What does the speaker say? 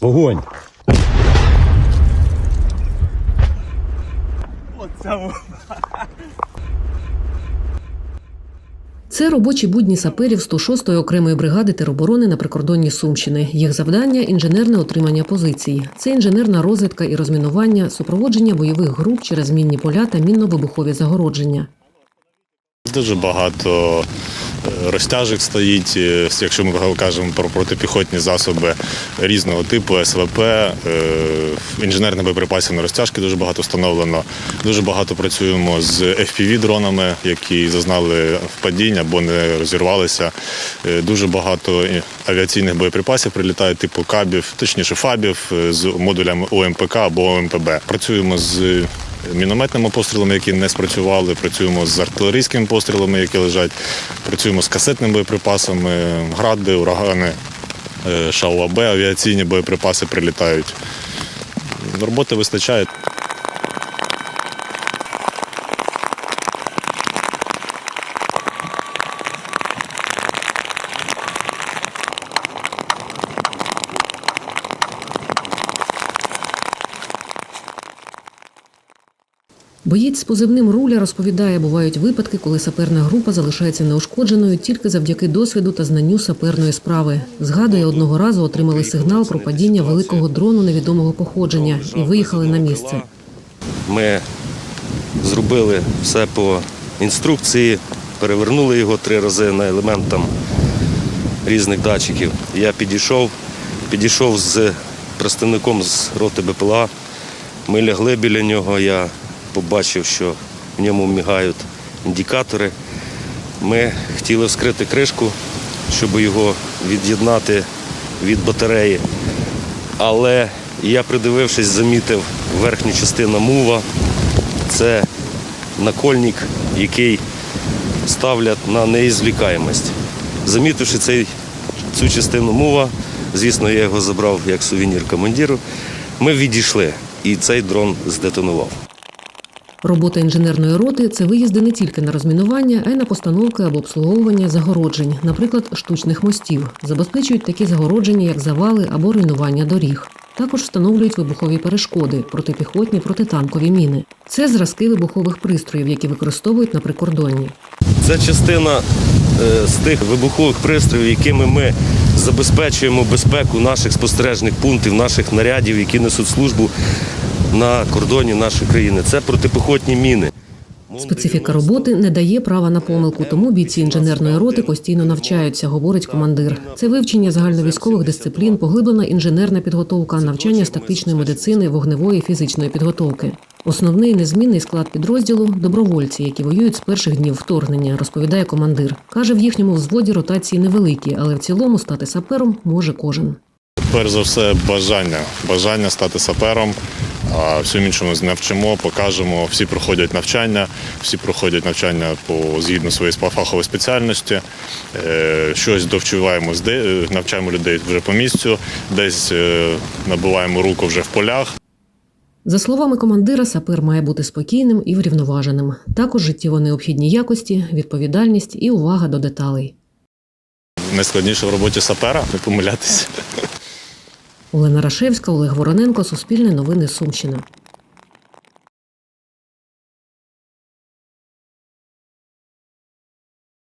Вогонь! Це робочі будні саперів 106-ї окремої бригади тероборони на прикордонні Сумщини. Їх завдання інженерне отримання позицій. Це інженерна розвідка і розмінування, супроводження бойових груп через мінні поля та мінно-вибухові загородження. Дуже багато розтяжок стоїть, е, якщо ми кажемо про протипіхотні засоби різного типу, СВП, е, інженерних боєприпасів на розтяжки дуже багато встановлено. Дуже багато працюємо з FPV-дронами, які зазнали впадінь або не розірвалися. Е, Дуже багато авіаційних боєприпасів прилітає типу кабів, точніше фабів з модулями ОМПК або ОМПБ. Працюємо з мінометними пострілами, які не спрацювали. Працюємо з артилерійськими пострілами, які лежать. Працюємо з касетними боєприпасами, гради, урагани, е, ШАУАБ, авіаційні боєприпаси прилітають. Роботи вистачає. Боєць з позивним руля розповідає, бувають випадки, коли саперна група залишається неушкодженою тільки завдяки досвіду та знанню саперної справи. Згадує, одного разу отримали сигнал про падіння великого дрону невідомого походження і виїхали на місце. Ми зробили все по інструкції, перевернули його три рази на елементам різних датчиків. Я підійшов, підійшов з представником з роти БПЛА. Ми лягли біля нього. Я побачив, що в ньому мігають індикатори. Ми хотіли вскрити кришку, щоб його від'єднати від батареї. Але я, придивившись, замітив верхню частину мува. Це накольник, який ставлять на неізвлікаємость. Замітивши цей, цю частину мува, звісно, я його забрав як сувенір командиру. Ми відійшли, і цей дрон здетонував. Робота інженерної роти це виїзди не тільки на розмінування, а й на постановки або обслуговування загороджень, наприклад, штучних мостів. Забезпечують такі загородження, як завали або руйнування доріг. Також встановлюють вибухові перешкоди, протипіхотні, протитанкові міни. Це зразки вибухових пристроїв, які використовують на прикордонні. Це частина е, з тих вибухових пристроїв, якими ми забезпечуємо безпеку наших спостережних пунктів, наших нарядів, які несуть службу на кордоні нашої країни. Це протипіхотні міни. Специфіка роботи не дає права на помилку, тому бійці інженерної роти постійно навчаються, говорить командир. Це вивчення загальновійськових дисциплін, поглиблена інженерна підготовка, навчання з тактичної медицини, вогневої фізичної підготовки. Основний незмінний склад підрозділу добровольці, які воюють з перших днів вторгнення, розповідає командир. каже, в їхньому взводі ротації невеликі, але в цілому стати сапером може кожен. Перш за все, бажання. Бажання стати сапером. А всім іншому навчимо, покажемо. Всі проходять навчання, всі проходять навчання по згідно своєї фахової спеціальності. Е, Щось довчуваємо, е, навчаємо людей вже по місцю, десь е, набуваємо руку вже в полях. За словами командира, сапер має бути спокійним і врівноваженим. Також життєво необхідні якості, відповідальність і увага до деталей. Найскладніше в роботі сапера не помилятися. Олена Рашевська, Олег Вороненко, Суспільне новини Сумщина.